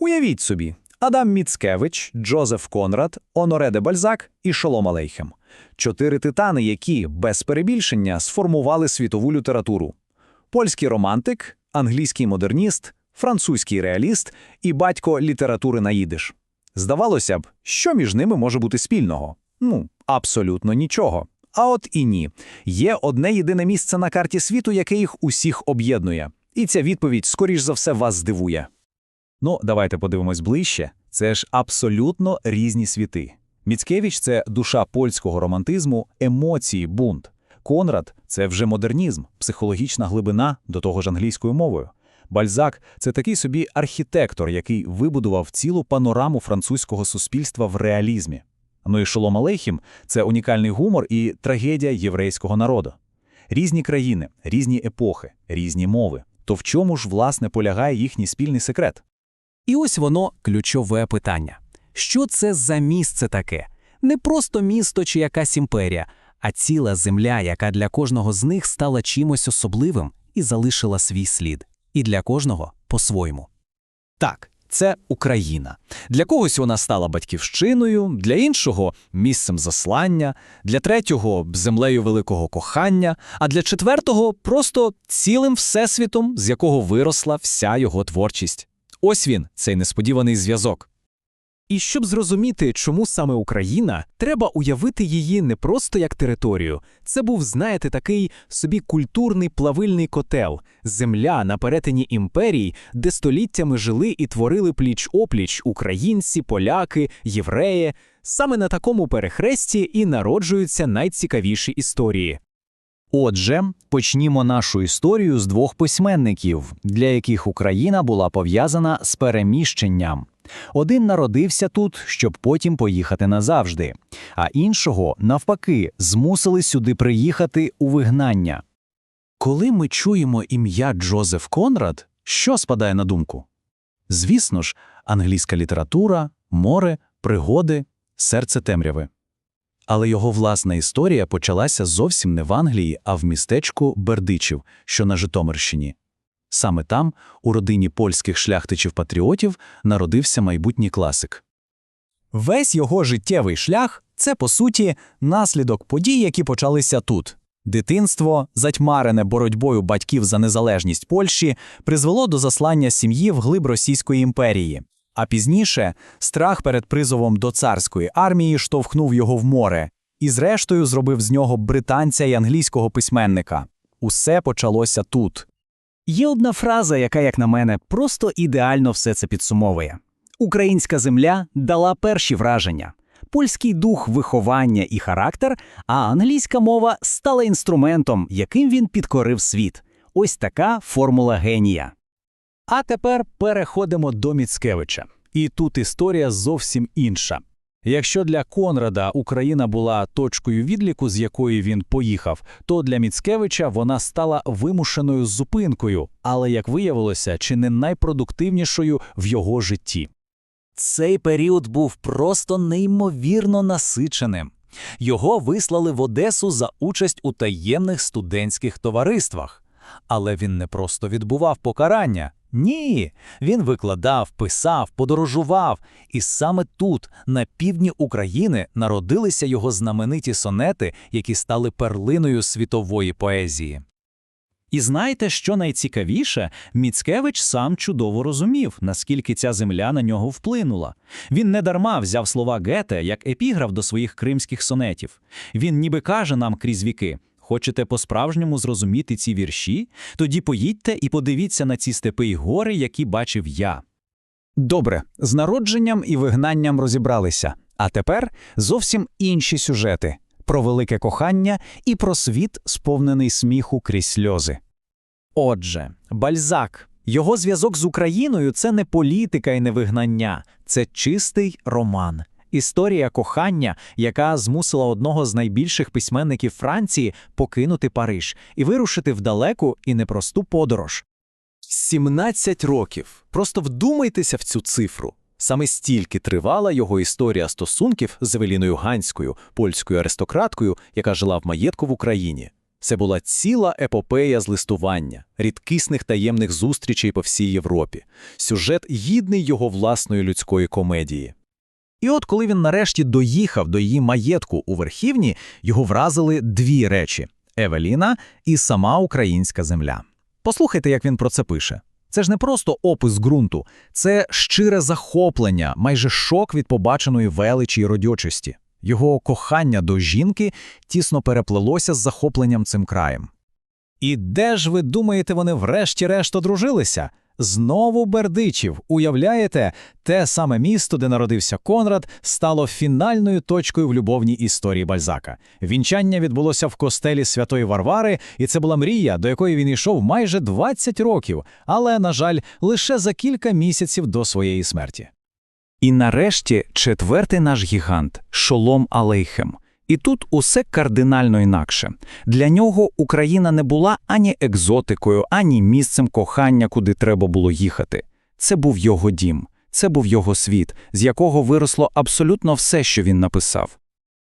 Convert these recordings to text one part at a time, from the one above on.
Уявіть собі, Адам Міцкевич, Джозеф Конрад, Оноре де Бальзак і Шолом Алейхем. Чотири титани, які, без перебільшення, сформували світову літературу. Польський романтик, англійський модерніст, французький реаліст і батько літератури на їдиш. Здавалося б, що між ними може бути спільного? Ну, абсолютно нічого. А от і ні. Є одне єдине місце на карті світу, яке їх усіх об'єднує. І ця відповідь, скоріш за все, вас здивує. Ну, давайте подивимось ближче. Це ж абсолютно різні світи. Міцкевич це душа польського романтизму, емоції, бунт. Конрад це вже модернізм, психологічна глибина до того ж англійською мовою. Бальзак це такий собі архітектор, який вибудував цілу панораму французького суспільства в реалізмі. Ну і Шолом Алейхім – це унікальний гумор і трагедія єврейського народу. Різні країни, різні епохи, різні мови. То в чому ж, власне, полягає їхній спільний секрет? І ось воно ключове питання. Що це за місце таке? Не просто місто чи якась імперія, а ціла земля, яка для кожного з них стала чимось особливим і залишила свій слід. І для кожного по-своєму. Так, це Україна. Для когось вона стала батьківщиною, для іншого місцем заслання, для третього землею великого кохання, а для четвертого просто цілим всесвітом, з якого виросла вся його творчість. Ось він, цей несподіваний зв'язок. І щоб зрозуміти, чому саме Україна, треба уявити її не просто як територію. Це був, знаєте, такий собі культурний плавильний котел, земля на перетині імперій, де століттями жили і творили пліч-опліч українці, поляки, євреї. Саме на такому перехресті і народжуються найцікавіші історії. Отже, почнімо нашу історію з двох письменників, для яких Україна була пов'язана з переміщенням. Один народився тут, щоб потім поїхати назавжди, а іншого, навпаки, змусили сюди приїхати у вигнання. Коли ми чуємо ім'я Джозеф Конрад, що спадає на думку? Звісно ж, англійська література, море, пригоди, серце темряви. Але його власна історія почалася зовсім не в Англії, а в містечку Бердичів, що на Житомирщині. Саме там, у родині польських шляхтичів-патріотів, народився майбутній класик. Весь його життєвий шлях це, по суті, наслідок подій, які почалися тут. Дитинство, затьмарене боротьбою батьків за незалежність Польщі, призвело до заслання сім'ї в глиб Російської імперії. А пізніше страх перед призовом до царської армії штовхнув його в море і, зрештою, зробив з нього британця і англійського письменника. Усе почалося тут. Є одна фраза, яка, як на мене, просто ідеально все це підсумовує: Українська земля дала перші враження, польський дух виховання і характер, а англійська мова стала інструментом, яким він підкорив світ. Ось така формула генія. А тепер переходимо до Міцкевича. І тут історія зовсім інша. Якщо для Конрада Україна була точкою відліку, з якої він поїхав, то для Міцкевича вона стала вимушеною зупинкою, але, як виявилося, чи не найпродуктивнішою в його житті. Цей період був просто неймовірно насиченим. Його вислали в Одесу за участь у таємних студентських товариствах. Але він не просто відбував покарання. Ні, він викладав, писав, подорожував, і саме тут, на півдні України, народилися його знамениті сонети, які стали перлиною світової поезії. І знаєте, що найцікавіше, Міцкевич сам чудово розумів, наскільки ця земля на нього вплинула. Він недарма взяв слова Гете як епіграф до своїх кримських сонетів. Він ніби каже нам крізь віки. Хочете по-справжньому зрозуміти ці вірші? Тоді поїдьте і подивіться на ці степи й гори, які бачив я. Добре, з народженням і вигнанням розібралися. А тепер зовсім інші сюжети про велике кохання і про світ, сповнений сміху крізь сльози. Отже, Бальзак. Його зв'язок з Україною це не політика і не вигнання, це чистий роман. Історія кохання, яка змусила одного з найбільших письменників Франції покинути Париж і вирушити в далеку і непросту подорож. 17 років. Просто вдумайтеся в цю цифру. Саме стільки тривала його історія стосунків з Евеліною Ганською, польською аристократкою, яка жила в маєтку в Україні. Це була ціла епопея з листування, рідкісних таємних зустрічей по всій Європі, сюжет гідний його власної людської комедії. І от коли він нарешті доїхав до її маєтку у Верхівні, його вразили дві речі – Евеліна і сама українська земля. Послухайте, як він про це пише. Це ж не просто опис ґрунту, це щире захоплення, майже шок від побаченої величі й родючості. Його кохання до жінки тісно переплелося з захопленням цим краєм. І де ж ви думаєте, вони врешті-решт одружилися? Знову Бердичів. Уявляєте, те саме місто, де народився Конрад, стало фінальною точкою в любовній історії Бальзака. Вінчання відбулося в костелі Святої Варвари, і це була мрія, до якої він йшов майже 20 років, але, на жаль, лише за кілька місяців до своєї смерті. І нарешті четвертий наш гігант Шолом Алейхем. І тут усе кардинально інакше. Для нього Україна не була ані екзотикою, ані місцем кохання, куди треба було їхати. Це був його дім, це був його світ, з якого виросло абсолютно все, що він написав.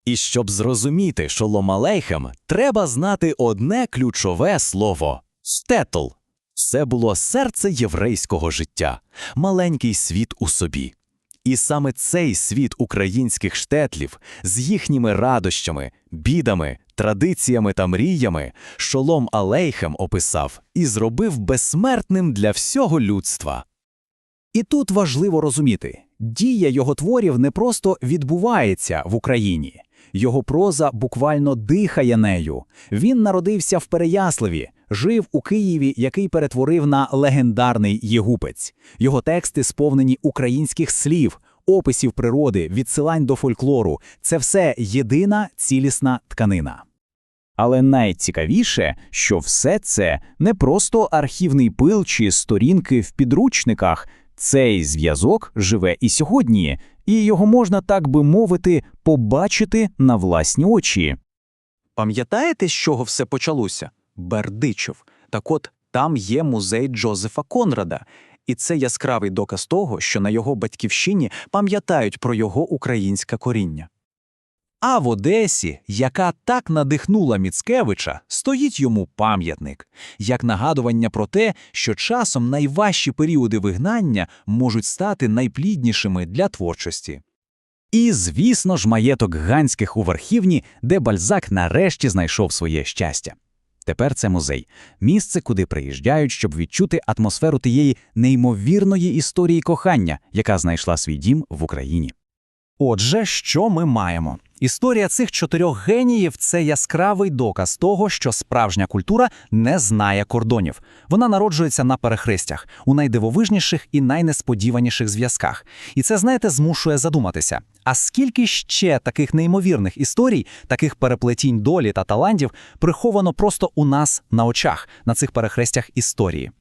І щоб зрозуміти Шолом Алейхем, треба знати одне ключове слово – «стетл». Це було серце єврейського життя, маленький світ у собі. І саме цей світ українських штетлів з їхніми радощами, бідами, традиціями та мріями Шолом Алейхем описав і зробив безсмертним для всього людства. І тут важливо розуміти, дія його творів не просто відбувається в Україні. Його проза буквально дихає нею. Він народився в Переяславі, жив у Києві, який перетворив на легендарний єгупець. Його тексти сповнені українських слів, описів природи, відсилань до фольклору. Це все єдина цілісна тканина. Але найцікавіше, що все це не просто архівний пил чи сторінки в підручниках. Цей зв'язок живе і сьогодні, і його можна, так би мовити, побачити на власні очі. Пам'ятаєте, з чого все почалося? Бердичев. Так от там є музей Джозефа Конрада, і це яскравий доказ того, що на його батьківщині пам'ятають про його українське коріння. А в Одесі, яка так надихнула Міцкевича, стоїть йому пам'ятник, як нагадування про те, що часом найважчі періоди вигнання можуть стати найпліднішими для творчості. І, звісно ж, маєток Ганських у Верхівні, де Бальзак нарешті знайшов своє щастя. Тепер це музей, місце, куди приїжджають, щоб відчути атмосферу тієї неймовірної історії кохання, яка знайшла свій дім в Україні. Отже, що ми маємо? Історія цих чотирьох геніїв це яскравий доказ того, що справжня культура не знає кордонів. Вона народжується на перехрестях, у найдивовижніших і найнесподіваніших зв'язках. І це, знаєте, змушує задуматися. А скільки ще таких неймовірних історій, таких переплетінь долі та талантів приховано просто у нас на очах, на цих перехрестях історії?